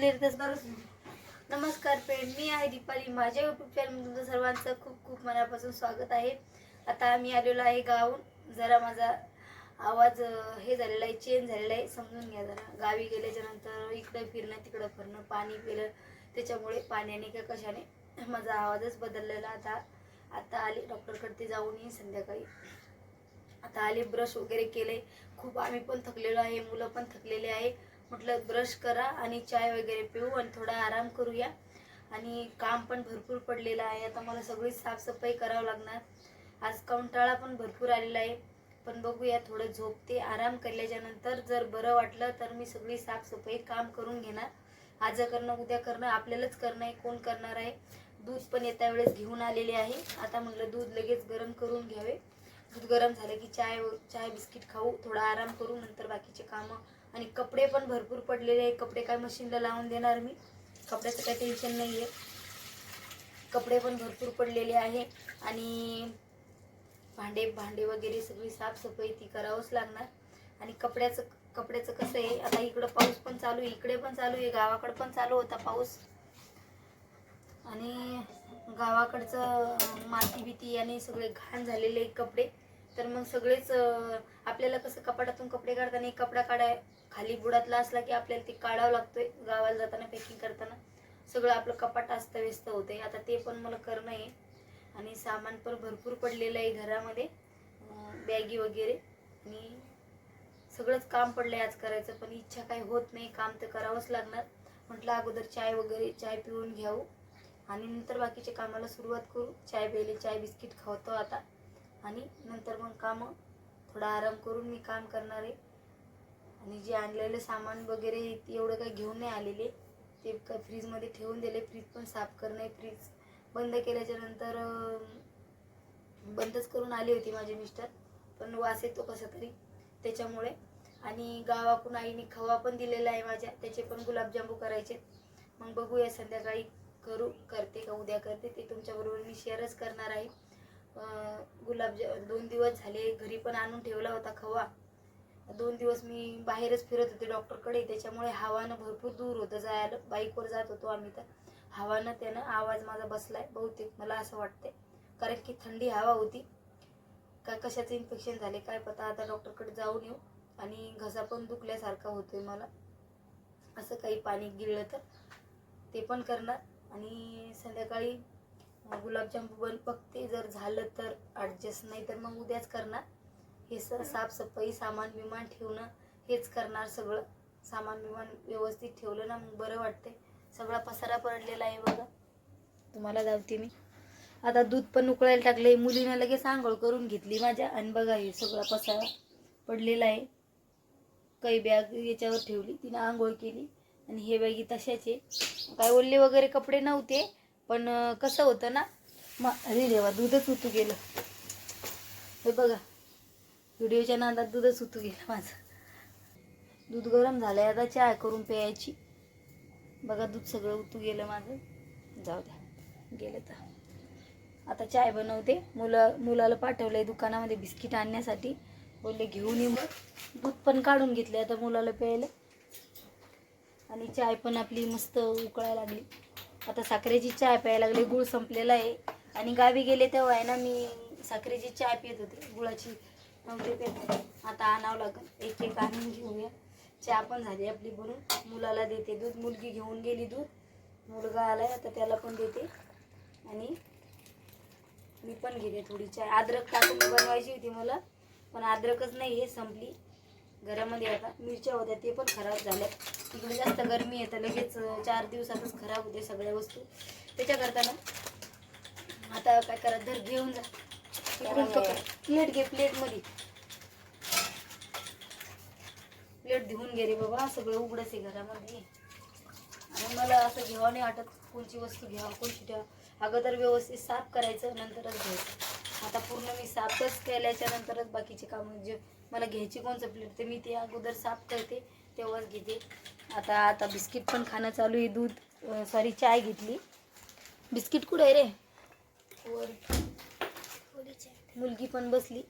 बोलले नमस्कार फ्रेंड मी आहे दीपाली. माझ्या युट्यूब चॅनल तुमचं सर्वांचं खूप खूप मनापासून स्वागत आहे. आता आम्ही आलेलो आहे गावून जरा माझा आवाज हे झालेला आहे चेंज झालेला आहे. समजून घ्या जरा. गावी गेल्याच्यानंतर इकडं फिरणं तिकडं फिरणं पाणी पिलं. त्याच्यामुळे पाण्याने का कशाने माझा आवाजच बदललेला आता. आता आले डॉक्टरकडे जाऊन येईन संध्याकाळी. आता आले ब्रश वगैरे केले. खूप आम्ही पण थकलेलो आहे मुलं पण थकलेले आहे. म्हटलं ब्रश करा आणि चाय वगैरे पिऊ आणि थोडा आराम करूया. आणि काम पण भरपूर पडलेलं आहे. आता मला सगळी साफसफाई करावं लागणार. आज कंटाळा पण भरपूर आलेला आहे. पण बघूया थोडं झोपते आराम केल्याच्यानंतर जर बरं वाटलं तर मी सगळी साफसफाई काम करून घेणार. आज करणं उद्या करणं आपल्यालाच करणं आहे कोण करणार आहे? दूध पण येत्या वेळेस घेऊन आलेले आहे. आता म्हटलं दूध लगेच गरम करून घ्यावे. दूध गरम झालं की चाय चाय बिस्किट खाऊ थोडा आराम करू नंतर बाकीचे कामं आणि कपडे पण भरपूर पडलेले आहे कपडे काय मशीनला लावून देणार मी? कपड्याचं काही टेन्शन नाही आहे कपडे पण भरपूर पडलेले आहे. आणि भांडे भांडे वगैरे सगळी साफसफाई ती करावंच लागणार. आणि कपड्याचं कपड्याचं कसं आहे? आता इकडं पाऊस पण चालू आहे. इकडे पण चालू आहे. गावाकडं पण चालू होता पाऊस. आणि गावाकडचं माती बिती आणि सगळे घाण झालेले कपडे. तर मग सगळेच आपल्याला कसं कपाटातून कपडे काढताना एक कपडा काढाय खाली बुडातला असला की आपल्याला ते काढावं लागतोय गावाला जाताना पॅकिंग करताना. सगळं आपलं कपाट अस्तव्यस्त होतंय. आता ते पण मला करणं आहे. आणि सामान पण भरपूर पडलेलं आहे घरामध्ये. बॅगी वगैरे. आणि सगळंच काम पडलं आहे आज करायचं पण इच्छा काही होत नाही. काम तर करावंच लागणार. म्हटलं अगोदर चाय वगैरे चाय पिऊन घ्यावं. आणि नंतर बाकीच्या कामाला सुरुवात करू. चाय प्यायले चाय बिस्किट खावतो आता. आणि नंतर मग कामं थोडा आराम करून मी काम करणार आहे. आणि जे आणलेलं सामान वगैरे एवढं काही घेऊन नाही आलेले. ते का फ्रीजमध्ये ठेवून दिले. फ्रीज पण साफ करणे फ्रीज बंद केल्याच्यानंतर बंदच करून आली होती माझे मिस्टर. पण वास येतो कसा तरी त्याच्यामुळे. आणि गावाकडून आईने खवा पण दिलेला आहे माझ्या. त्याचे पण गुलाबजामू करायचे मग बघूया संध्याकाळी करू करते का उद्या करते. ते तुमच्याबरोबर मी शेअरच करणार आहे. गुलाबजा दोन दिवस झाले घरी पण आणून ठेवला होता खवा. दोन दिवस मी बाहेरच फिरत होते डॉक्टरकडे. त्याच्यामुळे हवानं भरपूर दूर होतं जायला. बाईकवर जात होतो आम्ही तर. हवानं त्यानं आवाज माझा बसलाय बहुतेक मला असं वाटतंय. कारण की थंडी हवा होती. काय कशाचं इन्फेक्शन झाले काय पता? आता डॉक्टरकडे जाऊन येऊ. आणि घसा पण दुखल्यासारखा होतोय मला. असं काही पाणी गिळलं तर. ते पण करणार. आणि संध्याकाळी गुलाबजाम बन बघते. जर झालं तर ॲडजस्ट नाही तर मग उद्याच करणार. हे सर साफसफाई सामान बिमान ठेवणं हेच करणार सगळं. सामान बिमान व्यवस्थित ठेवलं ना मग बरं वाटते सगळा पसारा पडलेला आहे बघा. तुम्हाला धावते मी. आता दूध पण उकळायला टाकले मुलीनं लगेच आंघोळ करून घेतली माझ्या. आणि बघा हे सगळा पसारा पडलेला आहे. काही बॅग याच्यावर ठेवली. तिनं आंघोळ केली. आणि हे बॅगी तशाचे काय ओल्ले वगैरे कपडे नव्हते. पण कसं होतं ना मग अरे देवा दूधच उतू गेलं. हे बघा व्हिडिओच्या नादात दूधच उतू गेलं माझं. दूध गरम झालं आहे आता चहा करून प्यायची. बघा दूध सगळं उतू गेलं माझं. जाऊ द्या गेलं तर. आता चाय बनवते. मुलं मुलाला पाठवलंय दुकानामध्ये बिस्किट आणण्यासाठी. बोलले घेऊन येऊ दूध पण काढून घेतले आता मुलाला प्यायला. आणि चाय पण आपली मस्त उकळायला लागली. आता साखरेची चाय प्यायला लागली गुळ संपलेला आहे. आणि गावी गेले तेव्हा आहे ना मी साखरेची चाय पित होते. गुळाची नव्हते पेत. आता आणावं लागेल. एक एक आणून घेऊया. चहा पण झाली आपली बनून मुलाला देते दूध. मुलगी घेऊन गेली दूध. मुलगा आलाय आता त्याला पण देते. आणि मी पण घेते थोडी चाय अद्रक टाकून बनवायची होती मला पण अद्रकच नाही आहे संपली. घरामध्ये आता मिरच्या होत्या ते पण खराब झाल्या. तिकडे जास्त गरमी आहे तर लगेच चार दिवसातच खराब होते सगळ्या वस्तू. त्याच्याकरता ना आता काय करा धर घेऊन जा. इकडून पकड. प्लेट घे प्लेटमध्ये. प्लेट धुवून घे रे बाबा सगळं उघडच आहे घरामध्ये. आणि मला असं घ्यावं नाही वाटत कोणची वस्तू घ्यावं कोणची ठेवा अगोदर व्यवस्थित साफ करायचं नंतरच घ्यायचं. आता पूर्ण मी साफच केल्याच्या नंतरच बाकीचे कामं जे मला घ्यायची कोणचं प्लेट ते मी ते अगोदर साफ करते. तेव्हाच घेते. आता आता बिस्किट पण खाणं चालू आहे दूध सॉरी चाय घेतली. बिस्किट कुठं आहे रे? वर मुलगी पण बसली.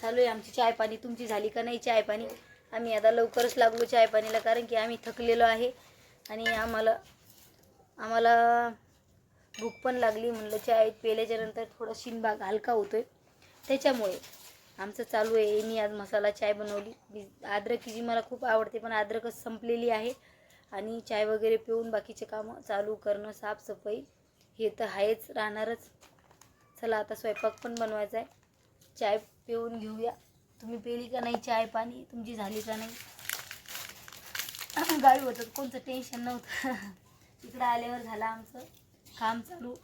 चालू आहे आमची चाय पाणी तुमची झाली का नाही चाय पाणी आम्ही आता लवकरच लागलो चाय पाणीला कारण की आम्ही थकलेलो आहे. आणि आम्हाला आम्हाला भूक पण लागली. म्हणलं चाय पेल्याच्या नंतर थोडा शिनबाग हलका होतोय. त्याच्यामुळे आमचं चालू आहे. मी आज मसाला चाय बनवली. मी जी मला खूप आवडते पण अद्रकच संपलेली आहे. आणि चाय वगैरे पिऊन बाकीचे कामं चालू करणं साफसफाई हे तर आहेच राहणारच. चला आता स्वयंपाक पण बनवायचा आहे. चाय पिऊन घेऊया. तुम्ही पेली का नाही चाय पाणी? तुमची झाली का नाही? गावी होतं. कोणतं टेन्शन नव्हतं. इकडं आल्यावर झालं आमचं काम चालू.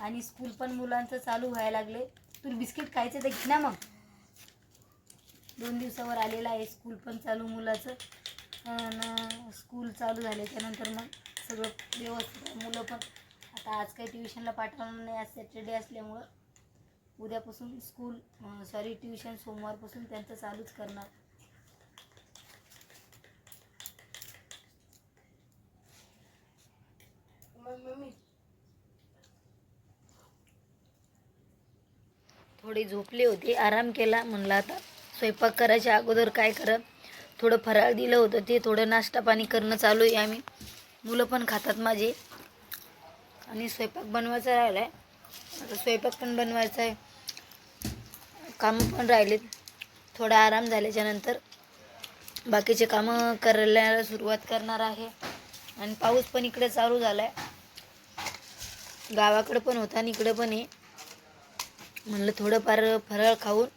आणि स्कूल पण मुलांचं चालू व्हायला लागले तुला बिस्किट खायचं तर घे ना मग. दोन दिवसावर आलेलं आहे. स्कूल पण चालू मुलाचं. आणि स्कूल चालू झाल्याच्यानंतर मग सगळं व्यवस्थित आहे. मुलं पण आता आज काही ट्युशनला पाठवणार नाही. आज सॅटर्डे असल्यामुळं उद्यापासून स्कूल सॉरी ट्युशन सोमवारपासून त्यांचं चालूच करणार. थोडे झोपले होते. आराम केला म्हणलं आता. स्वयंपाक करायच्या अगोदर काय करा? थोडं फराळ दिलं होतं ते थोडं नाश्ता पाणी करणं चालू आहे आम्ही. मुलं पण खातात माझे. आणि स्वयंपाक बनवायचा राहिला आहे आता स्वयंपाक पण बनवायचा आहे. कामं पण राहिलेत. थोडा आराम झाल्याच्यानंतर बाकीचे कामं करायला सुरुवात करणार आहे. आणि पाऊस पण इकडे चालू झाला आहे गावाकडं पण होता आणि इकडं पण आहे. म्हणलं थोडंफार फराळ खाऊन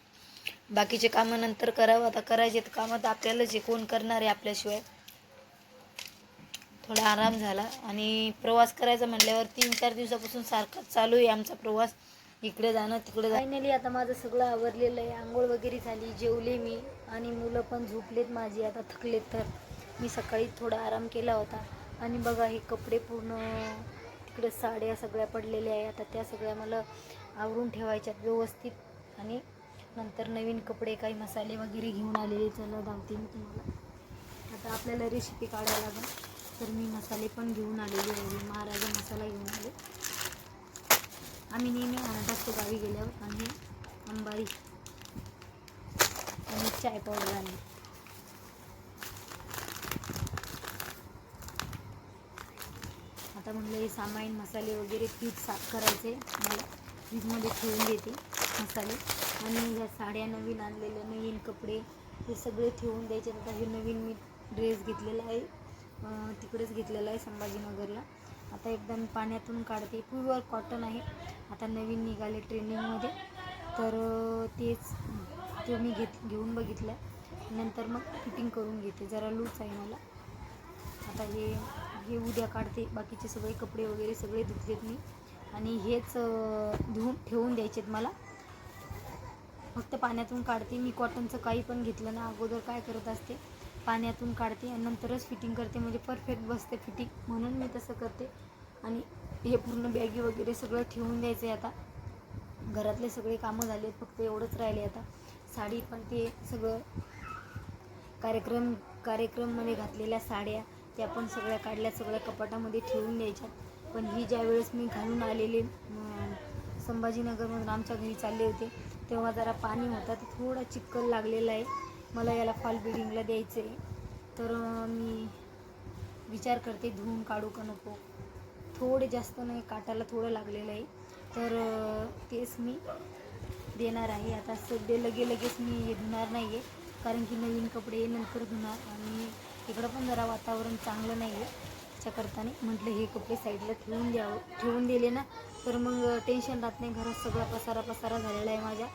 बाकीचे कामं नंतर करावं. आता करायचे तर कामं तर आपल्यालाच आहे. कोण करणार आहे आपल्याशिवाय? थोडा आराम झाला. आणि प्रवास करायचा म्हटल्यावर तीन चार दिवसापासून सारखाच चालू आहे आमचा प्रवास. इकडे जाणं तिकडे फायनली आता माझं सगळं आवरलेलं आहे. आंघोळ वगैरे झाली जेवले मी. आणि मुलं पण झोपलेत माझी. आता थकलेत तर. मी सकाळी थोडा आराम केला होता. आणि बघा हे कपडे पूर्ण तिकडे साड्या सगळ्या पडलेल्या आहे आता त्या सगळ्या मला आवरून ठेवायच्यात व्यवस्थित. आणि नंतर नवीन कपडे काही मसाले वगैरे घेऊन आलेले. चला धावते मी तुम्हाला. आता आपल्याला रेसिपी काढायला लागेल. तर मी मसाले पण घेऊन आलेले आहे. महाराजा मसाला घेऊन आले. आम्ही नेहमी आणत गावी गेल्यावर आणि अंबारी आणि चाय पावडर आणली. आता म्हणलं हे सामाईन मसाले वगैरे पीठ साफ करायचे मला फ्रीजमध्ये ठेवून देते मसाले. आणि ह्या साड्या नवीन आणलेल्या नवीन कपडे हे सगळे ठेवून द्यायचे. आता हे नवीन मी ड्रेस घेतलेला आहे. तिकडेच घेतलेला आहे संभाजीनगरला. आता एकदा मी पाण्यातून काढते. प्युअर कॉटन आहे. आता नवीन निघाले ट्रेंडिंगमध्ये तर तेच ते मी घेत घेऊन बघितलं नंतर मग फिटिंग करून घेते. जरा लूज आहे मला. आता हे हे उद्या काढते. बाकीचे सगळे कपडे वगैरे सगळे धुतलेत मी. आणि हेच धुवून ठेवून द्यायचेत मला. फक्त पाण्यातून काढते. मी कॉटनचं काही पण घेतलं ना अगोदर काय करत असते? पाण्यातून काढते आणि नंतरच फिटिंग करते. म्हणजे परफेक्ट बसते फिटिंग म्हणून मी तसं करते. आणि हे पूर्ण बॅगी वगैरे सगळं ठेवून द्यायचं आहे आता. घरातले सगळे कामं झाले फक्त एवढंच राहिले आता. साडी पण ते सगळं कार्यक्रम कार्यक्रममध्ये घातलेल्या साड्या त्या पण सगळ्या काढल्या सगळ्या कपाटामध्ये ठेवून द्यायच्या. पण ही ज्या वेळेस मी घालून आलेले संभाजीनगरमधून आमच्या घरी चालले होते तेव्हा जरा पाणी होता. तर थोडा चिक्कल लागलेला आहे. मला याला फॉल बिल्डिंगला द्यायचं आहे. तर मी विचार करते धुवून काढू का नको? थोडे जास्त नाही काटाला थोडं लागलेलं आहे. तर तेच मी देणार आहे. आता सध्या लगे लगेच मी हे धुणार नाही आहे कारण की नवीन कपडे नंतर धुणार आणि इकडं पण जरा वातावरण चांगलं नाही आहे त्याच्याकरताने म्हटलं हे कपडे साईडला ठेवून द्यावं ठेवून दिले ना तर मग टेन्शन राहत नाही. घरात सगळा पसारा पसारा झालेला आहे माझ्या.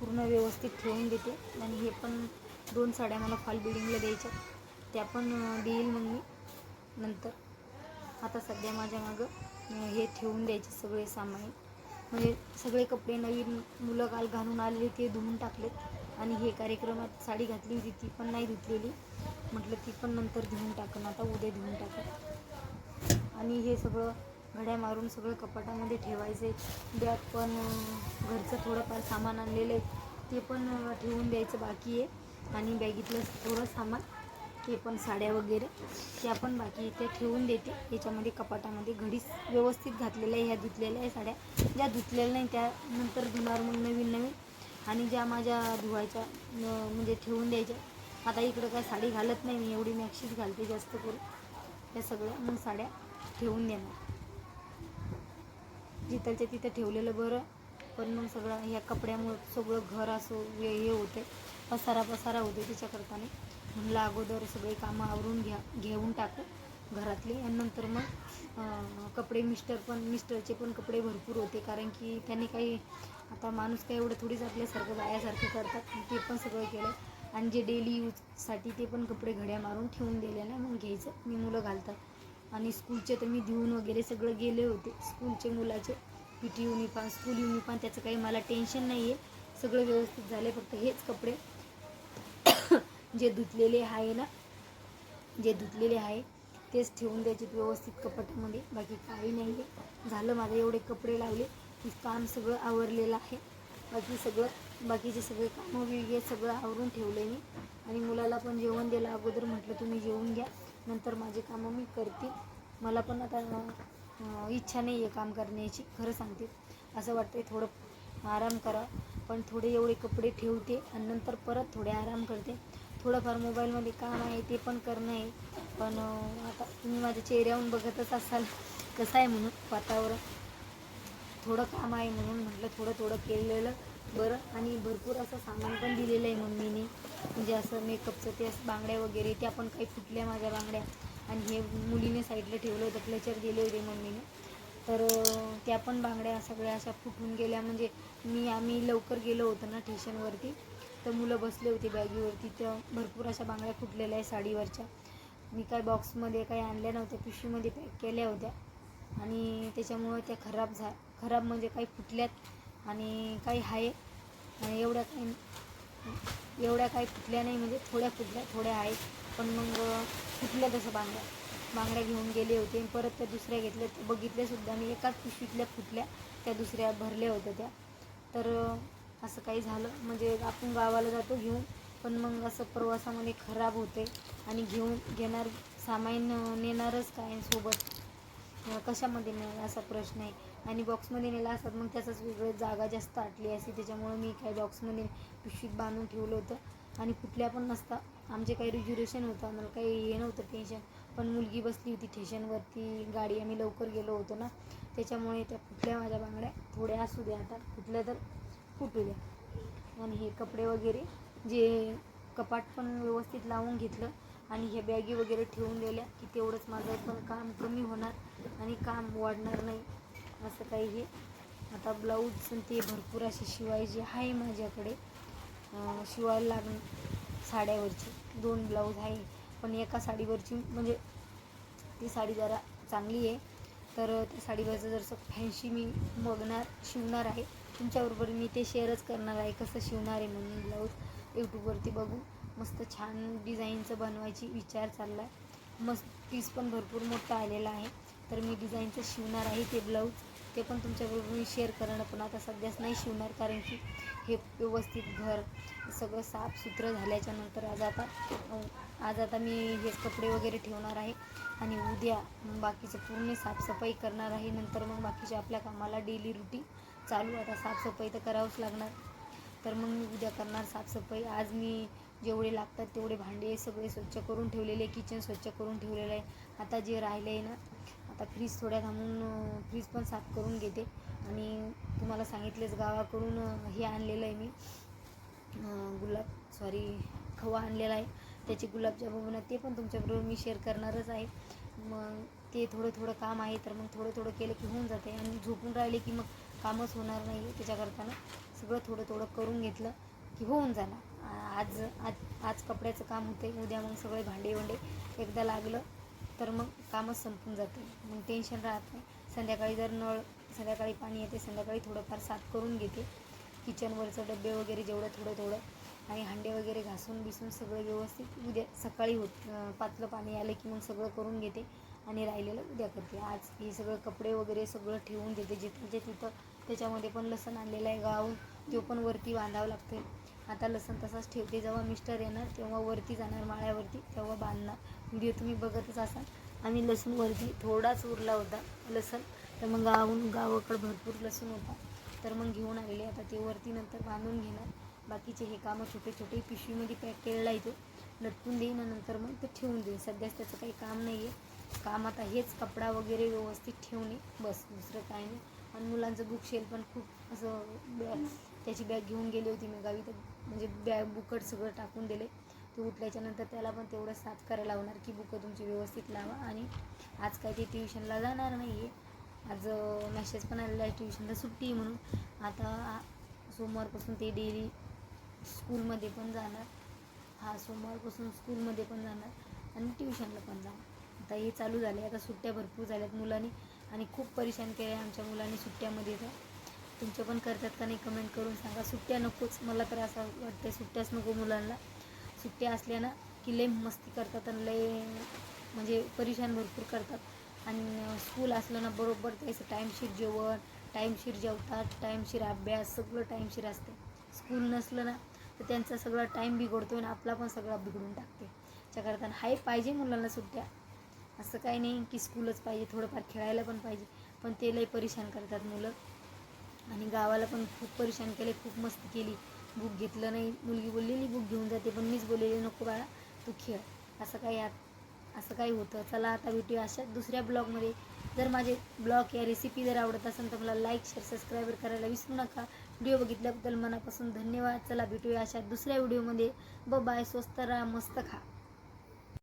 पूर्ण व्यवस्थित ठेवून देते. आणि हे पण दोन साड्या मला फॉल बिल्डिंगला द्यायच्या त्या पण देईल मग मी नंतर. आता सध्या माझ्या मागं हे ठेवून द्यायचे सगळे सामान. म्हणजे सगळे कपडे नवीन मुलं काल घालून आलेले ते धुवून टाकलेत. आणि हे कार्यक्रमात साडी घातली होती ती पण नाही धुतलेली. म्हटलं ती पण नंतर धुवून टाकन आता उद्या धुवून टाकन. आणि हे सगळं घड्या मारून सगळं कपाटामध्ये ठेवायचे. बॅग पण घरचं थोडंफार सामान आणलेलं आहे. ते पण ठेवून द्यायचं बाकी आहे. आणि बॅगीतलं थोडं सामान ते पण साड्या वगैरे त्या पण बाकी त्या ठेवून देते. याच्यामध्ये कपाटामध्ये घडीच व्यवस्थित घातलेल्या आहे ह्या धुतलेल्या आहे साड्या. ज्या धुतलेल्या नाही त्या नंतर धुणार मग नवीन नवीन. आणि ज्या माझ्या धुवायच्या म्हणजे ठेवून द्यायच्या आता इकडं काय साडी घालत नाही मी एवढी मॅक्सीच घालते जास्त करून. त्या सगळ्या मग साड्या ठेवून देणार. जिथलच्या तिथं ठेवलेलं बरं पण मग सगळं ह्या कपड्यामुळं सगळं घर असो हे हे होते. पसारा पसारा होते त्याच्याकरता नाही. म्हणलं अगोदर सगळी कामं आवरून घ्या घेऊन टाकू घरातली. आणि नंतर मग कपडे मिस्टर पण मिस्टरचे पण कपडे भरपूर होते. कारण की त्यांनी काही आता माणूस काही एवढं थोडीच आपल्यासारखं बायासारखं करतात. ते पण सगळं केलं आणि जे डेली यूजसाठी ते पण कपडे घड्या मारून ठेवून दिले ना मग घ्यायचं. मी मुलं घालतात. आणि स्कूलचे तर मी देऊन वगैरे सगळं गेले होते. स्कूलचे मुलाचे P T uniform school uniform त्याचं काही मला टेन्शन नाही आहे सगळं व्यवस्थित झाले फक्त हेच कपडे जे धुतलेले आहे ना जे धुतलेले आहे तेच ठेवून द्यायचे व्यवस्थित कपाटामध्ये. बाकी काही नाही आहे झालं माझं एवढे कपडे लावले की काम सगळं आवरलेलं आहे. बाकी सगळं बाकीचे सगळे कामं बिगे सगळं आवरून ठेवले मी. आणि मुलाला पण जेवण दिलं अगोदर म्हटलं तुम्ही जेवून घ्या. नंतर माझे कामं मी करते मला पण आता इच्छा नाही आहे काम करण्याची खरं सांगते. असं वाटते थोडं आराम करा पण थोडे एवढे कपडे ठेवते आणि नंतर परत थोडे आराम करते. थोडंफार मोबाईलमध्ये काम आहे ते पण करणं आहे. पण आता तुम्ही माझ्या चेहऱ्याहून बघतच असाल कसं आहे म्हणून वातावरण. थोडं काम आहे म्हणून म्हटलं थोडं थोडं केलेलं बरं. आणि भरपूर असं सामान पण दिलेलं आहे मम्मीने. म्हणजे असं मेकअपचं ते बांगड्या वगैरे त्या पण काही फुटल्या माझ्या बांगड्या. आणि हे मुलीने साईडला ठेवलं होतं क्लचर दिले होते मम्मीने. तर त्या पण बांगड्या सगळ्या अशा फुटून गेल्या. म्हणजे मी आम्ही लवकर गेलो होतो ना स्टेशनवरती तर मुलं बसले होते बॅगीवरती. तर भरपूर अशा बांगड्या फुटलेल्या आहे साडीवरच्या. मी काय बॉक्समध्ये काही आणल्या नव्हत्या पिशवीमध्ये पॅक केल्या होत्या. आणि त्याच्यामुळं त्या खराब झा खराब म्हणजे काही फुटल्यात आणि काही आहे. आणि एवढ्या काही एवढ्या काही फुटल्या नाही म्हणजे थोड्या फुटल्या थोड्या आहेत. पण मग फुटल्या तसं बांगड्या. बांगड्या घेऊन गेले होते परत त्या दुसऱ्या घेतल्या. त्या बघितल्यासुद्धा मी एकाच पिशवीतल्या फुटल्या. त्या दुसऱ्या भरल्या होत्या त्या. तर असं काही झालं. म्हणजे आपण गावाला जातो घेऊन. पण मग असं प्रवासामध्ये खराब होते. आणि घेऊन घेणार सामान नेणारच काय सोबत कशामध्ये नाही असा प्रश्न आहे. आणि बॉक्समध्ये नेला असतात मग त्याचाच वेगळं जागा जास्त आटली असते. त्याच्यामुळं मी काय बॉक्समध्ये पिशवीत बांधून ठेवलं होतं. आणि कुठल्या पण नसता. आमचे काही रिजर्वेशन होतं आम्हाला काही हे नव्हतं टेन्शन पण मुलगी बसली होती स्टेशनवरती गाडी आम्ही लवकर गेलो होतो ना. त्याच्यामुळे त्या कुठल्या माझ्या बांगड्या थोड्या असू द्या आता. कुठल्या तर फुटू द्या. आणि हे कपडे वगैरे जे कपाट पण व्यवस्थित लावून घेतलं. आणि हे बॅगी वगैरे ठेवून दिल्या की तेवढंच माझं पण काम कमी होणार आणि काम वाढणार नाही. असं काही हे. आता ब्लाऊज ते भरपूर असे शिवायचे आहे माझ्याकडे शिवायला लागण साड्यावरची. दोन ब्लाऊज आहे पण एका साडीवरची म्हणजे ती साडी जरा चांगली आहे. तर त्या साडीवरचं जरसं फॅन्सी मी बघणार शिवणार आहे. तुमच्याबरोबर मी ते शेअरच करणार आहे कसं शिवणार आहे म्हणून ब्लाऊज यूट्यूबवरती बघू. मस्त छान डिझाईनचं बनवायची विचार चालला आहे मस्त पीस पण भरपूर मोठा आलेला आहे. तर मी डिझाईनचं शिवणार आहे ते ब्लाऊज ते पण तुमच्याबरोबर मी शेअर करणं पण आता सध्याच नाही शिवणार कारण की हे व्यवस्थित घर सगळं साफसुथरं झाल्याच्यानंतर आज आता आज आता मी हे कपडे वगैरे ठेवणार आहे आणि उद्या मग बाकीचं पूर्ण साफसफाई करणार आहे. नंतर मग बाकीच्या आपल्या कामाला डेली रुटीन चालू. आता साफसफाई तर करावंच लागणार. तर मग मी उद्या करणार साफसफाई. आज मी जेवढे लागतात तेवढे भांडे सगळे स्वच्छ करून ठेवलेले किचन स्वच्छ करून ठेवलेलं आहे. आता जे राहिले आहे ना आता फ्रीज थोड्या थांबून फ्रीज पण साफ करून घेते. आणि तुम्हाला सांगितलेच गावाकडून हे आणलेलं आहे मी गुलाब सॉरी खवा आणलेला आहे. त्याचे गुलाबजामुन ते पण तुमच्याबरोबर मी शेअर करणारच आहे. मग ते थोडं थोडं काम आहे तर मग थोडं थोडं केलं की होऊन जाते. आणि झोपून राहिले की मग कामच होणार नाही त्याच्याकरताना सगळं थोडं थोडं करून घेतलं की होऊन जाणार. आज आज आज कपड्याचं काम होते उद्या मग सगळे भांडे वंडे एकदा लागलं. तर मग कामच संपून जाते. मग टेन्शन राहत. नाही संध्याकाळी जर नळ संध्याकाळी पाणी येते संध्याकाळी थोडंफार साफ करून घेते. किचनवरचं डबे वगैरे जेवढं थोडं थोडं आणि हांडे वगैरे घासून बिसून सगळं व्यवस्थित उद्या सकाळी होत पातलं पाणी आलं की मग सगळं करून घेते आणि राहिलेलं उद्या करते. आज हे सगळं कपडे वगैरे सगळं ठेवून देते. जिथं जे म्हणजे तिथं त्याच्यामध्ये पण लसण आणलेलं आहे गावून तो पण वरती बांधावं लागते आता लसण तसाच ठेवते. जेव्हा मिस्टर येणार तेव्हा वरती जाणार माळ्यावरती तेव्हा बांधणार. व्हिडिओ तुम्ही बघतच असाल. आम्ही लसूण वरती थोडाच उरला होता लसूण. तर मग गावून गावाकडं भरपूर लसूण होता. तर मग घेऊन आलेले. आता ते वरती नंतर बांधून घेणार. बाकीचे हे कामं छोटे छोटे पिशवीमध्ये पॅक केलेला आहे तो. लटकून देईन नंतर मग ते ठेवून देईन. सध्याच त्याचं काही काम नाही आहे काम आता हेच कपडा वगैरे व्यवस्थित ठेवणे. बस दुसरं काही नाही. आणि मुलांचं बुक शेल पण खूप असं बॅग त्याची बॅग घेऊन गेली होती मी गावी. तर म्हणजे बॅग बुकट सगळं टाकून दिले. ती उठल्याच्यानंतर त्याला पण तेवढं साफ करायला लावणार की बुकं तुमची व्यवस्थित लावा. आणि आज काय ते ट्युशनला जाणार नाही आहे आज मॅसेज पण आलेला आहे ट्युशनला सुट्टी म्हणून. आता सोमवारपासून ते डेली स्कूलमध्ये पण जाणार. हा सोमवारपासून स्कूलमध्ये पण जाणार आणि ट्युशनला पण जाणार. आता हे चालू झाले आता सुट्ट्या भरपूर झाल्यात मुलांनी आणि खूप परेशान केले आमच्या मुलांनी सुट्ट्यामध्ये तर. तुमच्या पण करतात का नाही कमेंट करून सांगा. सुट्ट्या नकोच. मला तर असं वाटतं सुट्ट्याच नको मुलांना. सुट्ट्या असल्यानं की लय मस्ती करतात आणि लय म्हणजे परेशान भरपूर करतात. आणि स्कूल असलं ना बरोबर त्याचं टाईमशीर जेवण टाईमशीर जेवतात टाईमशीर अभ्यास सगळं टाईमशीर असते. स्कूल नसलं ना तर त्यांचा सगळा टाईम बिघडतो आणि आपला पण सगळा बिघडून टाकते. त्याकरता हाय पाहिजे मुलांना सुट्ट्या. असं काही नाही की स्कूलच पाहिजे थोडंफार खेळायला पण पाहिजे. पण ते लय परेशान करतात मुलं. आणि गावाला पण खूप परेशान केले खूप मस्ती केली. बुक घेतलं नाही. मुलगी बोललेली बुक घेऊन जाते पण मीच बोललेली नको बाळा तू खेळ. असं काही आत असं काही होतं. चला आता भेटूया अशा दुसऱ्या ब्लॉगमध्ये जर माझे ब्लॉग या रेसिपी जर आवडत असेल तर मला लाईक शेअर सबस्क्राईब करायला विसरू नका. व्हिडिओ बघितल्याबद्दल मनापासून धन्यवाद. चला भेटूया अशा दुसऱ्या व्हिडिओमध्ये ब बाय स्वस्त राहा मस्त खा.